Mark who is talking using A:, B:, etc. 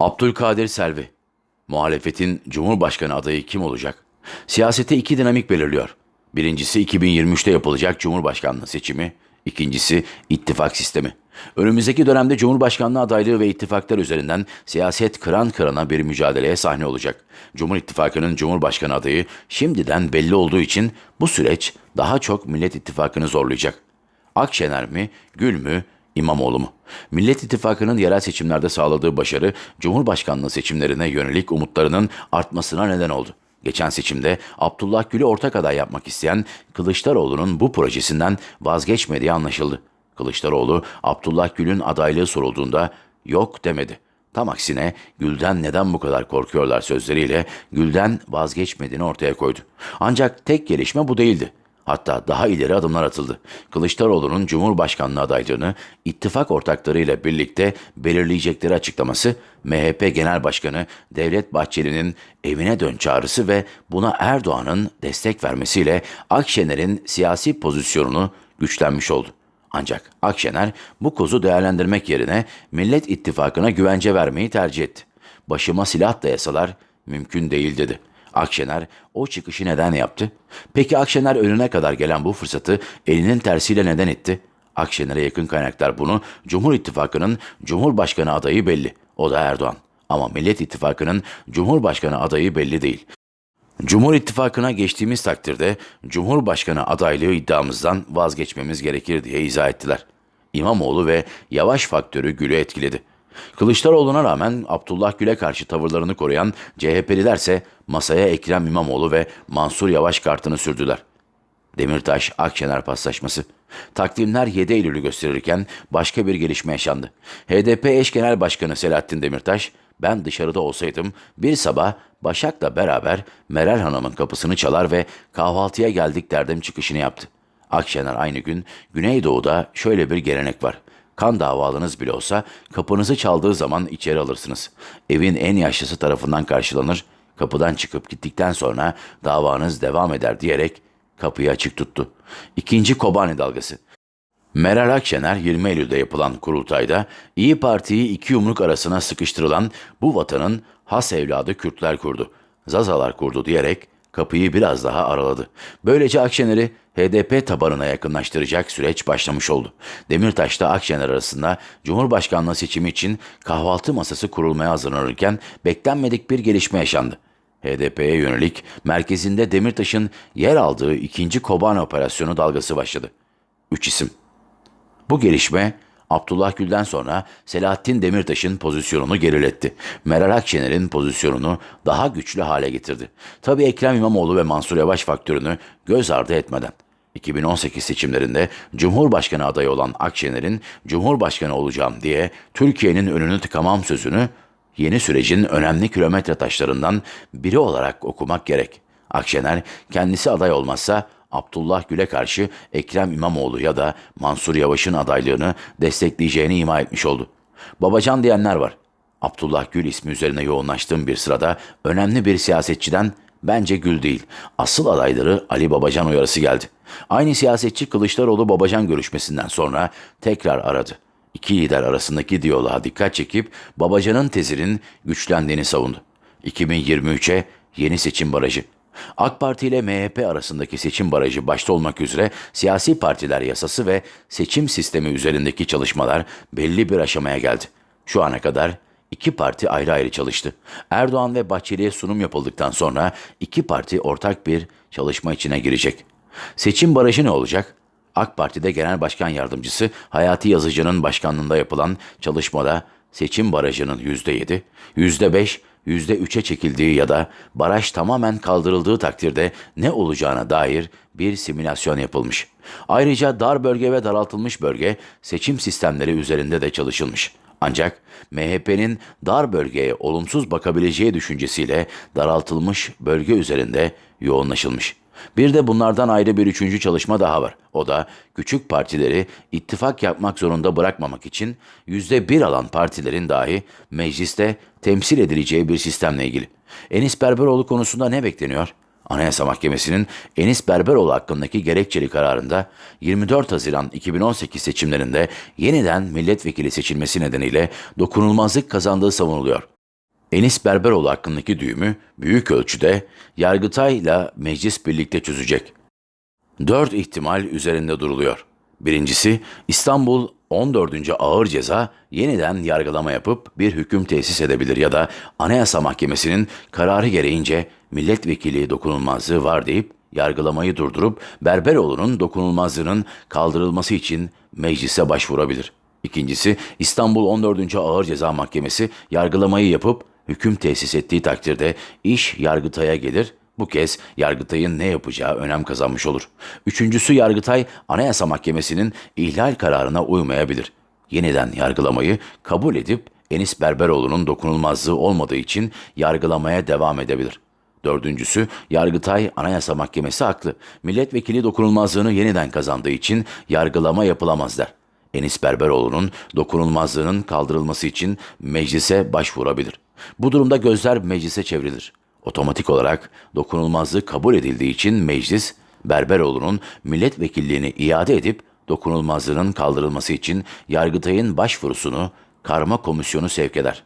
A: Abdülkadir Selvi. Muhalefetin Cumhurbaşkanı adayı kim olacak? Siyasete iki dinamik belirliyor. Birincisi 2023'te yapılacak Cumhurbaşkanlığı seçimi, ikincisi ittifak sistemi. Önümüzdeki dönemde Cumhurbaşkanlığı adaylığı ve ittifaklar üzerinden siyaset kıran kırana bir mücadeleye sahne olacak. Cumhur İttifakı'nın Cumhurbaşkanı adayı şimdiden belli olduğu için bu süreç daha çok Millet İttifakı'nı zorlayacak. Akşener mi, Gül mü, İmamoğlu mu? Millet İttifakı'nın yerel seçimlerde sağladığı başarı, Cumhurbaşkanlığı seçimlerine yönelik umutlarının artmasına neden oldu. Geçen seçimde Abdullah Gül'ü ortak aday yapmak isteyen Kılıçdaroğlu'nun bu projesinden vazgeçmediği anlaşıldı. Kılıçdaroğlu, Abdullah Gül'ün adaylığı sorulduğunda yok demedi. Tam aksine Gül'den neden bu kadar korkuyorlar sözleriyle Gül'den vazgeçmediğini ortaya koydu. Ancak tek gelişme bu değildi. Hatta daha ileri adımlar atıldı. Kılıçdaroğlu'nun Cumhurbaşkanlığı adaylığını ittifak ortaklarıyla birlikte belirleyecekleri açıklaması, MHP Genel Başkanı Devlet Bahçeli'nin evine dön çağrısı ve buna Erdoğan'ın destek vermesiyle Akşener'in siyasi pozisyonunu güçlenmiş oldu. Ancak Akşener bu kozu değerlendirmek yerine Millet İttifakı'na güvence vermeyi tercih etti. Başıma silah dayasalar mümkün değil dedi. Akşener o çıkışı neden yaptı? Peki Akşener önüne kadar gelen bu fırsatı elinin tersiyle neden etti? Akşener'e yakın kaynaklar bunu Cumhur İttifakı'nın Cumhurbaşkanı adayı belli. O da Erdoğan. Ama Millet İttifakı'nın Cumhurbaşkanı adayı belli değil. Cumhur İttifakı'na geçtiğimiz takdirde Cumhurbaşkanı adaylığı iddiamızdan vazgeçmemiz gerekir diye izah ettiler. İmamoğlu ve Yavaş faktörü Gül'ü etkiledi. Kılıçdaroğlu'na rağmen Abdullah Gül'e karşı tavırlarını koruyan CHP'lilerse masaya Ekrem İmamoğlu ve Mansur Yavaş kartını sürdüler. Demirtaş Akşener paslaşması. Takvimler 7 Eylül'ü gösterirken başka bir gelişme yaşandı. HDP eş genel başkanı Selahattin Demirtaş, ben dışarıda olsaydım bir sabah Başak'la beraber Meral Hanım'ın kapısını çalar ve kahvaltıya geldik derdim çıkışını yaptı. Akşener aynı gün Güneydoğu'da şöyle bir gelenek var. Kan davalınız bile olsa kapınızı çaldığı zaman içeri alırsınız. Evin en yaşlısı tarafından karşılanır, kapıdan çıkıp gittikten sonra davanız devam eder diyerek kapıyı açık tuttu. İkinci Kobani dalgası. Meral Akşener 20 Eylül'de yapılan kurultayda İyi Parti'yi iki yumruk arasına sıkıştırılan bu vatanın has evladı Kürtler kurdu, Zazalar kurdu diyerek kapıyı biraz daha araladı. Böylece Akşener'i HDP tabanına yakınlaştıracak süreç başlamış oldu. Demirtaş'ta Akşener arasında Cumhurbaşkanlığı seçimi için kahvaltı masası kurulmaya hazırlanırken beklenmedik bir gelişme yaşandı. HDP'ye yönelik merkezinde Demirtaş'ın yer aldığı ikinci Kobani operasyonu dalgası başladı. Üç isim. Bu gelişme Abdullah Gül'den sonra Selahattin Demirtaş'ın pozisyonunu geriletti. Meral Akşener'in pozisyonunu daha güçlü hale getirdi. Tabii Ekrem İmamoğlu ve Mansur Yavaş faktörünü göz ardı etmeden. 2018 seçimlerinde Cumhurbaşkanı adayı olan Akşener'in Cumhurbaşkanı olacağım diye Türkiye'nin önünü tıkamam sözünü yeni sürecin önemli kilometre taşlarından biri olarak okumak gerek. Akşener kendisi aday olmazsa Abdullah Gül'e karşı Ekrem İmamoğlu ya da Mansur Yavaş'ın adaylığını destekleyeceğini ima etmiş oldu. Babacan diyenler var. Abdullah Gül ismi üzerine yoğunlaştığım bir sırada önemli bir siyasetçiden bence Gül değil, asıl adayları Ali Babacan uyarısı geldi. Aynı siyasetçi Kılıçdaroğlu Babacan görüşmesinden sonra tekrar aradı. İki lider arasındaki diyaloğa dikkat çekip Babacan'ın tezinin güçlendiğini savundu. 2023'e yeni seçim barajı. AK Parti ile MHP arasındaki seçim barajı başta olmak üzere siyasi partiler yasası ve seçim sistemi üzerindeki çalışmalar belli bir aşamaya geldi. Şu ana kadar iki parti ayrı ayrı çalıştı. Erdoğan ve Bahçeli'ye sunum yapıldıktan sonra iki parti ortak bir çalışma içine girecek. Seçim barajı ne olacak? AK Parti'de Genel Başkan Yardımcısı Hayati Yazıcı'nın başkanlığında yapılan çalışmada seçim barajının %7, %5, %3'e çekildiği ya da baraj tamamen kaldırıldığı takdirde ne olacağına dair bir simülasyon yapılmış. Ayrıca dar bölge ve daraltılmış bölge seçim sistemleri üzerinde de çalışılmış. Ancak MHP'nin dar bölgeye olumsuz bakabileceği düşüncesiyle daraltılmış bölge üzerinde yoğunlaşılmış. Bir de bunlardan ayrı bir üçüncü çalışma daha var. O da küçük partileri ittifak yapmak zorunda bırakmamak için yüzde bir alan partilerin dahi mecliste temsil edileceği bir sistemle ilgili. Enis Berberoğlu konusunda ne bekleniyor? Anayasa Mahkemesi'nin Enis Berberoğlu hakkındaki gerekçeli kararında 24 Haziran 2018 seçimlerinde yeniden milletvekili seçilmesi nedeniyle dokunulmazlık kazandığı savunuluyor. Enis Berberoğlu hakkındaki düğümü büyük ölçüde Yargıtay'la meclis birlikte çözecek. Dört ihtimal üzerinde duruluyor. Birincisi İstanbul 14. Ağır Ceza yeniden yargılama yapıp bir hüküm tesis edebilir ya da Anayasa Mahkemesi'nin kararı gereğince milletvekili dokunulmazlığı var deyip yargılamayı durdurup Berberoğlu'nun dokunulmazlığının kaldırılması için meclise başvurabilir. İkincisi İstanbul 14. Ağır Ceza Mahkemesi yargılamayı yapıp hüküm tesis ettiği takdirde iş Yargıtay'a gelir bu kez Yargıtay'ın ne yapacağı önem kazanmış olur. Üçüncüsü Yargıtay, Anayasa Mahkemesi'nin ihlal kararına uymayabilir. Yeniden yargılamayı kabul edip Enis Berberoğlu'nun dokunulmazlığı olmadığı için yargılamaya devam edebilir. Dördüncüsü, Yargıtay Anayasa Mahkemesi haklı. Milletvekili dokunulmazlığını yeniden kazandığı için yargılama yapılamaz der. Enis Berberoğlu'nun dokunulmazlığının kaldırılması için meclise başvurabilir. Bu durumda gözler meclise çevrilir. Otomatik olarak dokunulmazlık kabul edildiği için meclis Berberoğlu'nun milletvekilliğini iade edip dokunulmazlığının kaldırılması için Yargıtay'ın başvurusunu karma komisyonu sevk eder.